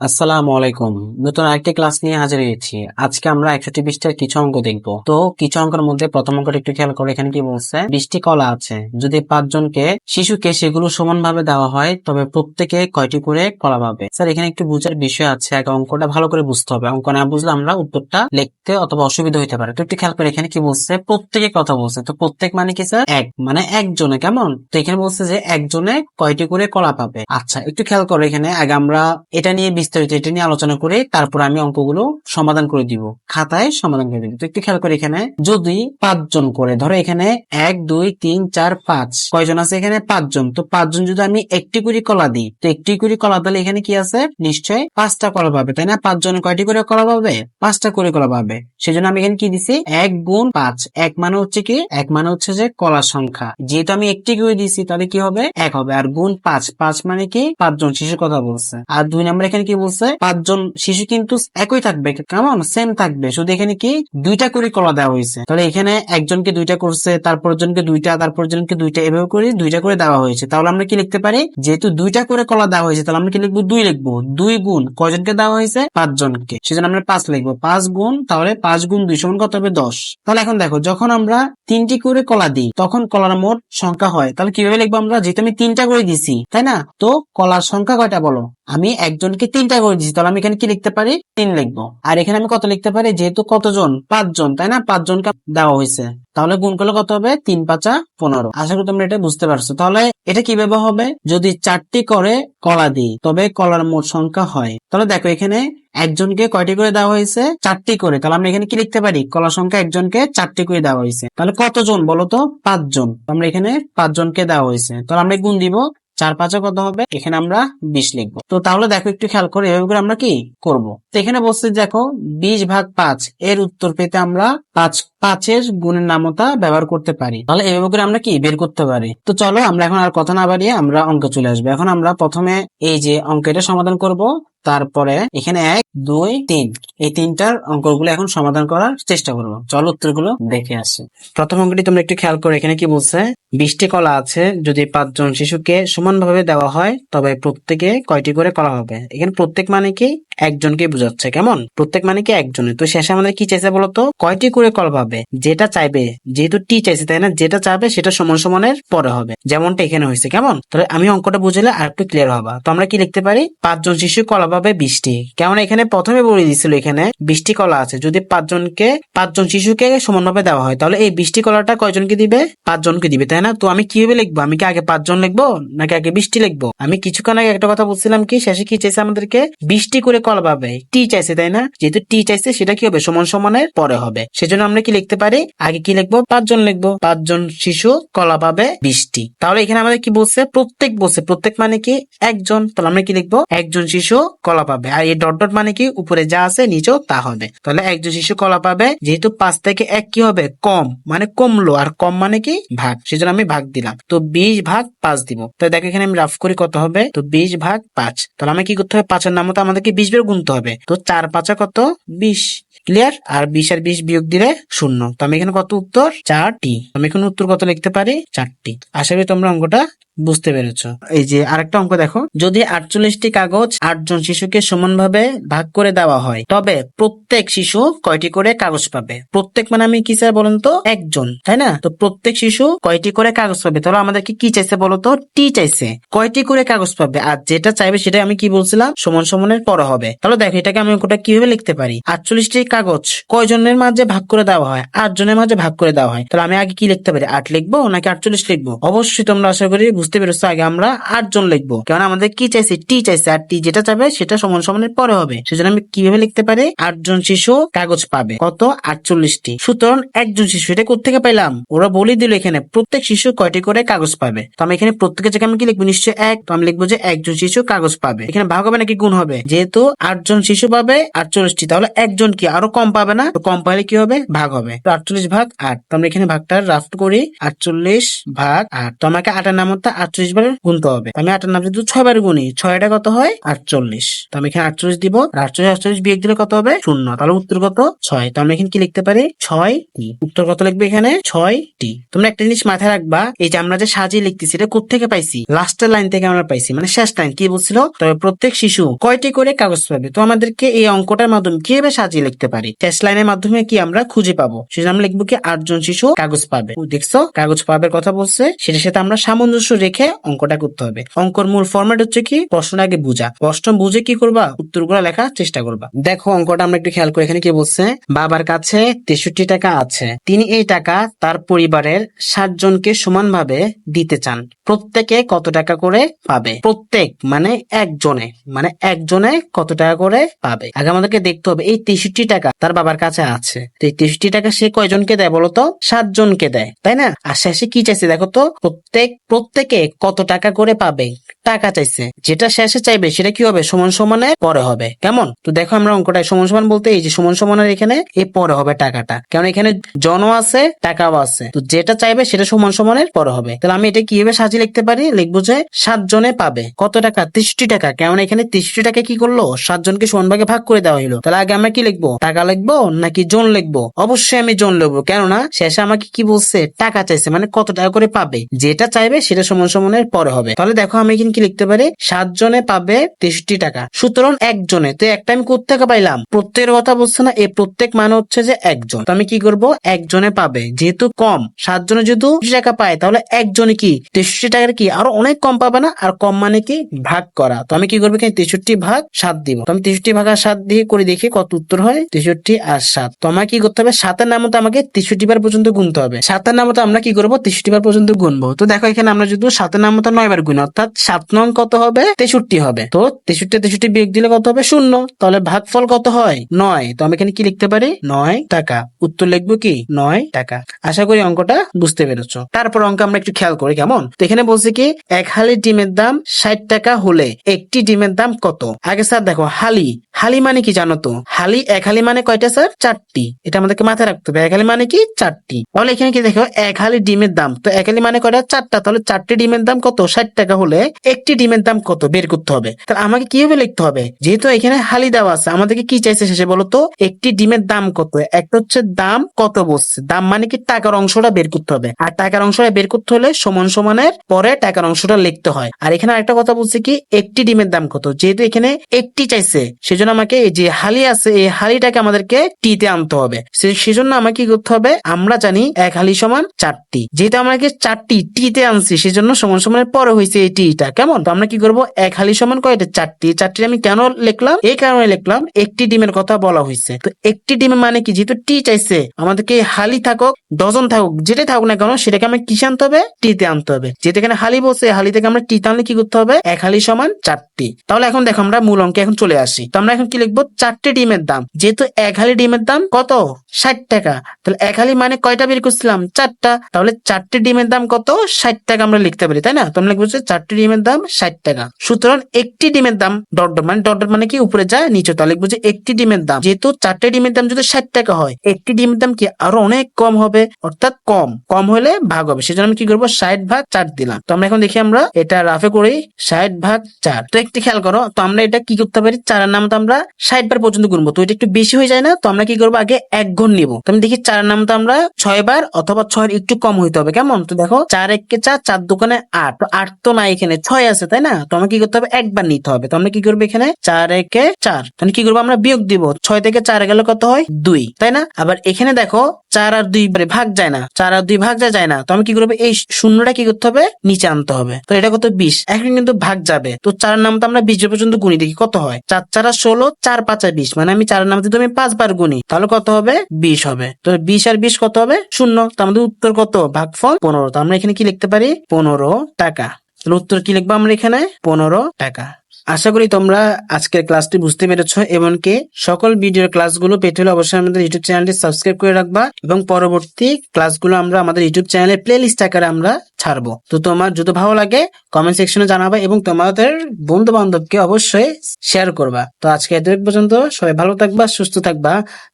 আসসালামু আলাইকুম। নতুন আরেকটি ক্লাস নিয়ে হাজির হয়েছি। আজকে আমরা একষট্টি বিশটার কিছু অঙ্ক দেখব। তো কিছু অঙ্কের মধ্যে প্রথম অঙ্কটা একটু খেয়াল করে এখানে কি বলছে? বিশটি কলা আছে। যদি পাঁচজনকে শিশুকে সেগুলো সমানভাবে দেওয়া হয়, তবে প্রত্যেকে কয়টি করে কলা পাবে? স্যার, এখানে একটু বুঝার বিষয় আছে। আগে অঙ্কটা ভালো করে বুঝতে হবে। অঙ্ক না বুঝলে আমরা উত্তরটা লিখতে অথবা অসুবিধা হতে পারে। তো একটু খেয়াল করে এখানে কি বলছে? প্রত্যেকে কথা বলছে। তো প্রত্যেক মানে কি, স্যার? এক। মানে একজনে, কেমন? তো এখানে বলছে যে একজনে কয়টি করে কলা পাবে? আচ্ছা একটু খেয়াল করো এখানে। আগে আমরা এটা নিয়ে বিস্তারিত এটা নিয়ে আলোচনা করে তারপর আমি অঙ্কগুলো সমাধান করে দিব। খাতায় সমাধান করে দিব। তো একটু খেয়াল করে এখানে যদি পাঁচজন করে, ধরো এখানে এক, দুই, তিন, চার, পাঁচ। কয়জন আছে এখানে? পাঁচজন। তো পাঁচজন যদি আমি একটি করে কলা দিই, তো একটি করে কলা দিলে এখানে কি আছে? নিশ্চয় পাঁচটা কলা পাবে, তাই না? পাঁচজনে কয়টি করে কলা পাবে? পাঁচটা করে কলা পাবে। সেজন্য আমি এখানে কি দিছি? এক গুণ পাঁচ। এক মানে হচ্ছে কি? এক মানে হচ্ছে যে কলার সংখ্যা। যেহেতু আমি একটি করে দিছি, তাহলে কি হবে? এক হবে। আর গুণ পাঁচ। পাঁচ মানে কি? পাঁচজন। শিশুর কথা বলছে। আর দুই নম্বর এখানে কি বলছে, পাঁচজন শিশু কিন্তু একই থাকবে, কেমন? সেম থাকবে। শুধু এখানে কি দুইটা করে কলা দেওয়া হয়েছে। তাহলে এখানে একজনকে দুইটা করছে, তারপর জনকে দুইটা, তারপর জনকে দুইটা, এভাবে করে দুইটা করে দেওয়া হয়েছে। তাহলে আমরা কি লিখতে পারি? যেহেতু দুইটা করে কলা দেওয়া হয়েছে, তাহলে আমরা কি লিখব? দুই লিখব। দুই গুণ কয়জনকে দেওয়া হয়েছে? পাঁচজনকে। সেজন্য আমরা পাঁচ লিখব। পাঁচ গুণ, তাহলে পাঁচ গুণ দুই সমান কত হবে? দশ। তাহলে এখন দেখো, যখন আমরা তিনটি করে কলা দিই, তখন কলার মোট সংখ্যা হয়। তাহলে কীভাবে লিখব আমরা? যেহেতু আমি তিনটা করে দিছি, তাই না? তো কলার সংখ্যা কয়টা বলো? আমি একজনকে তিনটা করে দিচ্ছি তাহলে আমি এখানে কি লিখতে পারি? তিন লিখব। আর এখানে আমি কত লিখতে পারি? যেহেতু কতজন? পাঁচজন, তাই না? পাঁচজনকে দেওয়া হয়েছে। তাহলে গুণ করলে কত হবে? তিন পাঁচা পনেরো। আশা করি তোমরা এটা বুঝতে পারছ। তাহলে এটা কীভাবে হবে? যদি চারটি করে কলা দিই, তবে কলার মোট সংখ্যা হয়। তাহলে দেখো এখানে একজনকে কয়টি করে দেওয়া হয়েছে? চারটি করে। তাহলে আমরা এখানে কি লিখতে পারি? কলা সংখ্যা একজনকে চারটি করে দেওয়া হয়েছে। তাহলে কতজন বলো তো? পাঁচজন। আমরা এখানে পাঁচজনকে দেওয়া হয়েছে। তাহলে আমরা গুণ দিব চার পাঁচে কত হবে? এখানে আমরা বিশ লিখব। তো তাহলে দেখো, একটু খেয়াল করে এভাবে করে আমরা কি করব? তো এখানে বলছে, দেখো, বিশ ভাগ পাঁচ, এর উত্তর পেতে আমরা পাঁচ পাঁচের গুণের নামতা ব্যবহার করতে পারি। তাহলে এভাবে করে আমরা কি বের করতে পারি? তো চলো আমরা এখন আর কথা না বাড়িয়ে আমরা অঙ্কে চলে আসব। এখন আমরা প্রথমে এই যে অঙ্কটা সমাধান করব, তারপরে এখানে এক, দুই, তিন। এই তিনটার অঙ্কগুলো এখন সমাধান করার চেষ্টা করব। চলো উত্তরগুলো দেখে আসি। প্রথম অঙ্কটি তোমরা একটু খেয়াল করো এখানে কি বলছে? বিশটি কলা আছে, যদি পাঁচজন শিশুকে সমানভাবে দেওয়া হয়, তবে প্রত্যেকে কয়টি করে কলা হবে? এখানে প্রত্যেক মানে কি? একজনকে বোঝাচ্ছে, কেমন? প্রত্যেক মানে কি একজনে তো শেষে আমাদের কি চাইছে বলতো? কয়টি করে কল পাবে? যেটা চাইবে, যেহেতু টি চাইছে, তাই না? যেটা চাইবে সেটা সমান সমানের পরে হবে। যেমনটা এখানে হয়েছে, কেমন? তাহলে আমি অঙ্কটা বুঝলে আর একটু ক্লিয়ার হবা। তো আমরা কি লিখতে পারি? পাঁচজন শিশু কলা পাবে বিশটি। কেমন? এখানে প্রথমে বলে দিছিল এখানে বিশটি কলা আছে। যদি পাঁচজনকে, পাঁচজন শিশুকে সমানভাবে দেওয়া হয়, তাহলে এই বিশটি কলাটা কয়জনকে দিবে? পাঁচজনকে দিবে, তাই না? তো আমি কীভাবে লিখব? আমি কি আগে পাঁচজন লিখব, নাকি আগে বিশটি লিখব? আমি কিছুক্ষণ আগে একটা কথা বলছিলাম কি, শেষে কি চাইছে আমাদেরকে? বিশটি করে কলা পাবে। টি চাইছে, তাই না? যেহেতু টি চাইছে, সেটা কি হবে? সমান সমানের পরে হবে। সেজন্য আমরা কি লিখতে পারি? আগে কি লিখব? পাঁচজন লিখব। পাঁচজন শিশু কলা পাবে বিশটি। তাহলে এখানে আমাদের কি বলছে? প্রত্যেক বলছে। প্রত্যেক মানে কি? একজন। তাহলে আমরা কি লিখব? একজন শিশু কলা পাবে। আর এই ডট ডট মানে কি? উপরে যা আছে, নিচেও তা হবে। তাহলে একজন শিশু কলা পাবে। যেহেতু পাঁচ থেকে এক কি হবে? কম। মানে কমলো। আর কম মানে কি? ভাগ। সেজন্য আমি ভাগ দিলাম। তো বিশ ভাগ পাঁচ দিব। তো দেখো এখানে আমি রাফ করি কত হবে? তো বিশ ভাগ পাঁচ। তাহলে আমি কি করতে হবে? পাঁচের নাম মতো আমাদেরকে বিশ বের গুনতে হবে। তো চার পাঁচা কত? বিশ। ক্লিয়ার আর বিশ আর বিশ বিয়োগ দিলে শূন্য। তো আমি এখানে কত উত্তর? চারটি। আমি এখানে উত্তর কত লিখতে পারি? চারটি। আশা করি তোমরা অঙ্কটা বুঝতে পেরেছ। এই যে আরেকটা অঙ্ক দেখো। যদি আটচল্লিশটি কাগজ আটজন শিশুকে সমানভাবে ভাগ করে দেওয়া হয়, তবে প্রত্যেক শিশু কয়টি করে কাগজ পাবে? প্রত্যেক মানে আমি কি চাই বলুন তো? একজন, তাই না? তো প্রত্যেক শিশু কয়টি করে কাগজ পাবে? তাহলে আমাদেরকে কি চাইছে বলো তো? টি চাইছে। কয়টি করে কাগজ পাবে? আর যেটা চাইবে সেটা আমি কি বলছিলাম? সমান সমানের পরে হবে। তাহলে দেখো এটাকে আমি অঙ্কটা কীভাবে লিখতে পারি? আটচল্লিশটি কাগজ কয়জনের মাঝে ভাগ করে দেওয়া হয়? আট জনের মাঝে ভাগ করে দেওয়া হয়। তাহলে আমি আগে কি লিখতে পারি? আট লিখব নাকি আটচল্লিশ লিখব? অবশ্যই তোমরা আশা করি বুঝতে পেরেছ? আগে আমরা আট জন লিখব। কারণ আমাদের কি চাইছে? টি চাইছে। আর টি যেটা চাবে সেটা সমান সমানের পরে হবে। সেজন্য আমি কীভাবে লিখতে পারি? আটজন শিশু কাগজ পাবে। কত? আটচল্লিশটি। সুতরাং একজন শিশু, এটা কোথেকে পাইলাম? ওরা বলে দিল এখানে, প্রত্যেক শিশু কয়টি করে কাগজ পাবে? তো আমি এখানে প্রত্যেকের জায়গায় আমি কি লিখব? নিশ্চয় এক। তো আমি লিখব যে একজন শিশু কাগজ পাবে। এখানে ভাগ হবে নাকি গুণ হবে? যেহেতু আটজন শিশু পাবে, আটচল্লিশটি, তাহলে একজন কি? আরও কম পাবে না? তো কম পাইলে কি হবে? ভাগ হবে। তো আটচল্লিশ ভাগ আট। তো আমরা এখানে ভাগটা রাফট করি। আটচল্লিশ ভাগ আট। তো আমাকে আটের নাম হচ্ছে আটচল্লিশ বার গুনতে হবে। আমি আটার নাম যদি ছয় বার গুনি ছয়টা কত হয়? আটচল্লিশ। তো আমি এখানে আটচল্লিশ দিব। আটচল্লিশ আটচল্লিশ বিয়োগ দিলে কত হবে? শূন্য। তাহলে উত্তর কত? ছয়। তো আমরা এখানে কি লিখতে পারি? ছয় টি উত্তর কত লিখবে এখানে? ছয় টি তোমরা একটা জিনিস মাথায় রাখবা, এই যে আমরা যে সাজিয়ে লিখতেছি, এটা কোথেকে পাইছি? লাস্টের লাইন থেকে আমরা পাইছি মানে শেষ লাইন। কি বলছিল? তবে প্রত্যেক শিশু কয়টি করে কাগজ পাবে? তো আমাদেরকে এই অঙ্কটার মাধ্যমে কীভাবে সাজিয়ে লিখতে পারি? শেষ লাইনের মাধ্যমে কি আমরা খুঁজে পাবো? সেটা আমরা লিখব কি? আটজন শিশু কাগজ পাবে। দেখছ? কাগজ পাবে কথা বলছে। সেটার সাথে আমরা সামঞ্জস্য রেখে অঙ্কটা করতে হবে। অঙ্কর মূল ফরম্যাট হচ্ছে কি? প্রশ্নটা আগে বুঝা। প্রশ্ন বুঝে কি করবা? উত্তরগুলো লেখার চেষ্টা করবা। দেখো, অঙ্কটা আমরা একটু খেয়াল করে এখানে কি বলছে? বাবার কাছে তেষট্টি টাকা আছে। তিনি এই টাকা তার পরিবারের ষাট জনকে সমানভাবে দিতে চান। প্রত্যেকে কত টাকা করে পাবে? প্রত্যেক মানে একজনে। মানে একজনে কত টাকা করে পাবে? আগে আমাদেরকে দেখতে হবে, এই তেষট্টি টাকা তার বাবার কাছে আছে। এই তেষট্টি টাকা সে কয়জনকে দেয় বলতো সাত জনকে দেয়, তাই না? আর শেষে কি চাইছে দেখো তো? প্রত্যেক, প্রত্যেকে কত টাকা করে পাবে? টাকা চাইছে। যেটা শেষে চাইবে সেটা কি হবে? সমান সমানের পরে হবে। কেমন? তো দেখো আমরা অঙ্কটায় সমান সমান বলতে এই যে সমান সমানের এখানে এ পরে হবে টাকাটা। কারণ এখানে জনও আছে, টাকাও আছে। তো যেটা চাইবে সেটা সমান সমানের পরে হবে। তাহলে আমি এটা কীভাবে সাজিয়ে লিখতে পারি? লিখব যে সাত জনে পাবে। কত টাকা? তেষট্টি টাকা। কেমন এখানে তেষট্টি টাকা কি করল? সাত জনকে সমান ভাগে ভাগ করে দেওয়া হলো তাহলে আগে আমরা কি লিখব? টাকা লিখব নাকি জন লিখব? অবশ্যই আমি জন লিখব। কেননা শেষে আমাকে কি বলছে? টাকা চাইছে। মানে কত টাকা করে পাবে? যেটা চাইবে সেটা সমান সমানের পরে হবে। তাহলে দেখো আমি এখানে কি লিখতে পারি? সাত জনে পাবে তেষট্টি টাকা। সুতরাং একজনে তো একটা আমি কোথেকে পাইলাম? প্রত্যেকের কথা বলছে না এই প্রত্যেক মানে হচ্ছে যে একজন। তো আমি কি করব? একজনে পাবে। যেহেতু কম সাতজনে যেহেতু টাকা পায়, তাহলে একজনে কি? তেষট্টি টাকার কি? আরও অনেক কম পাবে না? আর কম মানে কি? ভাগ করা। তো আমি কি করব এখানে? তেষট্টি ভাগ সাত দিব। তো আমি তেষট্টি ভাগ আর সাত দিয়ে করে দেখি কত উত্তর হয়? তেষট্টি আর সাত। তো আমাকে কি করতে হবে? সাতের নাম মতো আমাকে তেষট্টি বার পর্যন্ত গুনতে হবে। সাতের নাম মতো আমরা কি করব? তেষট্টি বার পর্যন্ত গুনবো। তো দেখো এখানে আমরা যদি সাতের নাম মতো নয় বার গুনি অর্থাৎ সাত নং কত হবে? তেষট্টি হবে। তো তেষট্টি তেষট্টি বিয়োগ দিলে কত হবে? শূন্য। তাহলে ভাগফল কত হয়? নয়। তো আমি এখানে কি লিখতে পারি? নয় টাকা। উত্তর লিখব কি? নয় টাকা। আশা করি অঙ্কটা বুঝতে পেরেছ। তারপর অঙ্ক আমরা একটু খেয়াল করি, কেমন? তো এখানে বলছে কি, এক হালি ডিমের দাম ষাট টাকা হলে একটি ডিমের দাম কত? আগে স্যার দেখো, হালি। হালি মানে কি জানো তো? হালি, এক হালি মানে কয়টা, স্যার? চারটি। এটা আমাদেরকে মাথায় রাখতে হবে। এক হালি মানে কি? চারটি। তাহলে এখানে কি দেখো? এক হালি ডিমের দাম। তো এক হালি মানে কয়টা? চারটা। তাহলে চারটি ডিমের দাম কত? ষাট টাকা হলে একটি ডিমের দাম কত? বের করতে হবে। তাহলে আমাকে কীভাবে লিখতে হবে? যেহেতু এখানে হালি দেওয়া আছে, আমাদেরকে কি চাইছে শেষে বলো তো? একটি ডিমের দাম কত? একটা হচ্ছে দাম কত বসছে? দাম মানে কি? টাকার অংশটা বের করতে হবে। আর টাকার অংশটা বের করতে হলে সমান সমানের পরে টাকার অংশটা লিখতে হয়। আর এখানে আরেকটা কথা বলছে কি? একটি ডিমের দাম কত? যেহেতু এখানে একটি চাইছে, সেজন্য আমাকে এই যে হালি আছে, এই হালিটাকে আমাদেরকে টিতে আনতে হবে। সেজন্য আমাকে কি করতে হবে? আমরা জানি এক হালি সমান চারটি। যেহেতু আমাকে চারটি টিতে আনছি, সেজন্য সমান সমানের পরে হয়েছে এই টিটা। কেমন? তো আমরা কি করব? এক হালি সমান কয়টা? চারটি। চারটি আমি কেন লিখলাম? এই কারণে লিখলাম একটি ডিমের কথা বলা হয়েছে। তো একটি ডিমের মানে কি? যেহেতু টি চাইছে, আমাদেরকে হালি থাকুক, ডজন থাকুক, যেটাই থাকুক না কেন, সেটাকে আমি কিসে আনতে হবে? টিতে আনতে হবে। যেটা এখানে হালি বলছে হালি থেকে আমরা টিতে আনলে কি করতে হবে? এক হালি সমান চারটি। তাহলে এখন দেখো, আমরা মূল অঙ্কে এখন চলে আসি। তো আমরা এখন কি লিখব? চারটি ডিমের দাম। যেহেতু এক হালি ডিমের দাম কত? ষাট টাকা। তাহলে এক হালি মানে কয়টা বের করছিলাম? চারটা। তাহলে চারটি ডিমের দাম কত? ষাট টাকা আমরা লিখতে পারি, তাই না? তোমরা লিখব চারটি ডিমের দাম ষাট টাকা। সুতরাং একটি ডিমের দাম ডট ডট মানে ডট ডট মানে কি? উপরে যায়, নিচে তাহলে লিখব যে একটি ডিমের দাম। যেহেতু চারটে ডিমের দাম যদি ষাট টাকা হয়, একটি ডিমের দাম কি আরও অনেক কম হবে? অর্থাৎ কম। কম হলে ভাগ হবে। সেজন্য আমি কি করব? ষাট ভাগ চার দিলাম। তো আমরা এখন দেখি আমরা এটা রাফে করি। ষাট ভাগ চার। তো একটি খেয়াল করো, তো আমরা এটা কি করতে পারি? চারের নাম তো আমরা ষাট বার পর্যন্ত গুনবো। তো এটা একটু বেশি হয়ে যায় না, তো আমরা কি করব? আগে এক ঘন নিবো। তো আমি দেখি চার নাম তো আমরা ছয় বার অথবা ছয়ের একটু কম হইতে হবে। কেমন? তো দেখো, চার এককে চার চার দোকানে আট। আট তো না এখানে, ছয় আছে, তাই না? তো আমরা কি করতে হবে? একবার নিতে হবে। তো আমরা কি করব এখানে? চার একে চার। তাহলে কি করব? আমরা বিয়োগ দিব। ছয় থেকে চার গেলে কত হয়? দুই, তাই না? আবার এখানে দেখো চার আর দুই ভাগ যায় না, চার আর দুই ভাগ যায় যায় না, তো আমি কি করব? এই শূন্যটা কি করতে হবে? নিচে আনতে হবে। তো এটা কত? বিশ। এখন কিন্তু ভাগ যাবে। তো চার নাম তো আমরা বিশ পর্যন্ত গুনি, দেখি কত হয়? চার চারা ষোলো, চার পাঁচা বিশ। মানে আমি চার নাম যদি আমি পাঁচবার গুনি, তাহলে কত হবে? বিশ হবে। তো বিশ আর বিশ কত হবে? শূন্য। তো আমাদের উত্তর কত? ভাগফল পনেরো। তো আমরা এখানে কি লিখতে পারি? পনেরো টাকা। তাহলে উত্তর কি লিখব আমরা এখানে? পনেরো টাকা। আশা করি তোমরা আজকের ক্লাসটি বুঝতে পেরেছ, এমনকি সকল ভিডিওর ক্লাসগুলো পেতে হলে অবশ্যই আমাদের ইউটিউব চ্যানেলটি সাবস্ক্রাইব করে রাখবা এবং পরবর্তী ক্লাসগুলো আমরা আমাদের ইউটিউব চ্যানেলে প্লে লিস্ট আকারে আমরা ছাড়বো। তো তোমার যদি ভালো লাগে কমেন্ট সেকশনে জানাবা এবং তোমাদের বন্ধু বান্ধবকে অবশ্যই শেয়ার করবা। তো আজকে এত পর্যন্ত সবাই ভালো থাকবা, সুস্থ থাকবা।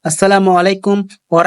আসসালামু আলাইকুম ওয়া